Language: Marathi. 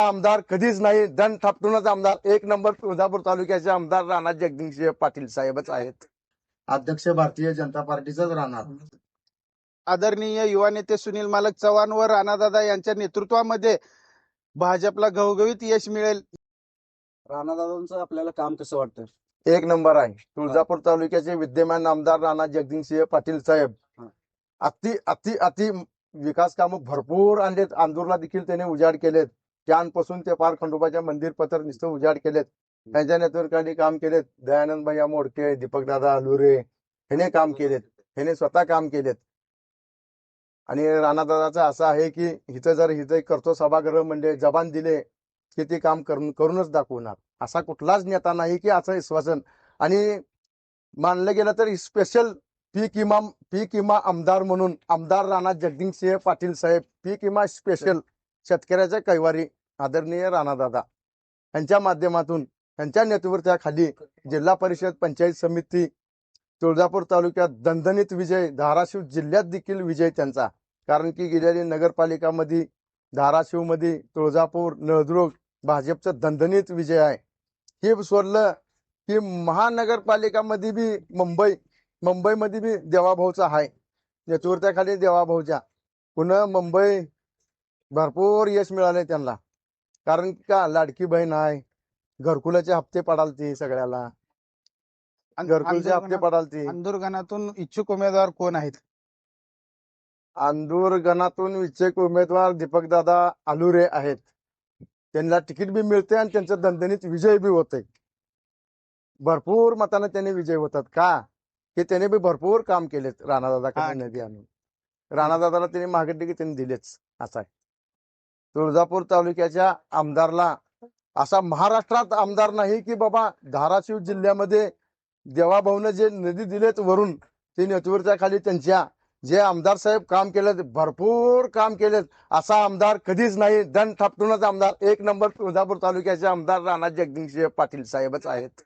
आमदार कधीच नाही. दण थापटूनच आमदार. एक नंबर तुळजापूर तालुक्याचे आमदार राणा जगदीशसिंह पाटील साहेबच आहेत. अध्यक्ष भारतीय जनता पार्टीचाच राहणार. आदरणीय युवा नेते सुनील मालक चव्हाण व राणादादा यांच्या नेतृत्वामध्ये भाजपला घवघवीत यश मिळेल. राणादादांचं आपल्याला काम कसं वाटतं? एक नंबर आहे. तुळजापूर तालुक्याचे विद्यमान आमदार राणा जगदीशसिंह पाटील साहेब. अति अति अति विकास कामं भरपूर आणलेत. आंदूरला देखील त्याने उजाड केलेत. त्यापासून ते पार खंडोबाच्या मंदिर पत्र नुसतं उजाड केलेत. त्यांच्या नेतृत्वाखाली काम केलेत. दयानंद भैया मोडके दीपक दादा अलुरे ह्याने काम केलेत. ह्याने स्वतः काम केलेत. आणि राणादादाचं असं आहे की हिथं जर हिथं करतो सभागृह म्हणजे जबान दिले की ते काम करून करूनच दाखवणार. असा कुठलाच नेता नाही की असं विश्वासन. आणि मानलं गेलं तर स्पेशल पी किमा पी किमा आमदार म्हणून आमदार राणा जगदीशसिंह पाटील साहेब पी किमा स्पेशल शेतकऱ्याच्या कैवारी आदरणीय राणादादा यांच्या माध्यमातून त्यांच्या नेतृत्वाखाली जिल्हा परिषद पंचायत समिती तुळजापूर तालुक्यात दणदणीत विजय धाराशिव जिल्ह्यात देखील विजय त्यांचा. कारण की गेलेली नगरपालिकामध्ये धाराशिवमध्ये तुळजापूर नळदुर्ग भाजपचं दणदणीत विजय आहे. हे सोडलं की महानगरपालिकामध्ये बी मुंबई मुंबईमध्ये बी देवाभाऊचा आहे नेतृत्वाखाली देवाभाऊच्या पुन्हा मुंबई भरपूर यश मिळाले त्यांना. कारण की लाडकी बहीण आहे. घरकुलाचे हप्ते पडाल ती सगळ्याला. घरकुलचे हप्ते पडाल ती. आंदोलनातून इच्छुक उमेदवार कोण आहेत? अंदूर गणातून विच्छेक उमेदवार दीपकदादा आलुरे आहेत. त्यांना तिकीट बी मिळते आणि त्यांचं दणदणीत विजय बी होते भरपूर मताने त्यांनी विजय होतात. का? की त्याने बी भरपूर काम केलेत. राणादादा नदी आणून. राणादादाला त्यांनी मागितले की त्यांनी दिलेच. असं आहे. तुळजापूर तालुक्याच्या आमदारला. असा महाराष्ट्रात आमदार नाही की बाबा धाराशिव जिल्ह्यामध्ये देवाभाऊनं जे नदी दिलेत वरून ते नेतृत्वाखाली त्यांच्या. जे आमदार साहेब काम केलेत भरपूर काम केलेत. असा आमदार कधीच नाही दण थापटूनच आमदार. एक नंबर तुळजापूर तालुक्याचे आमदार राणा जगदीशसिंह पाटील साहेबच आहेत.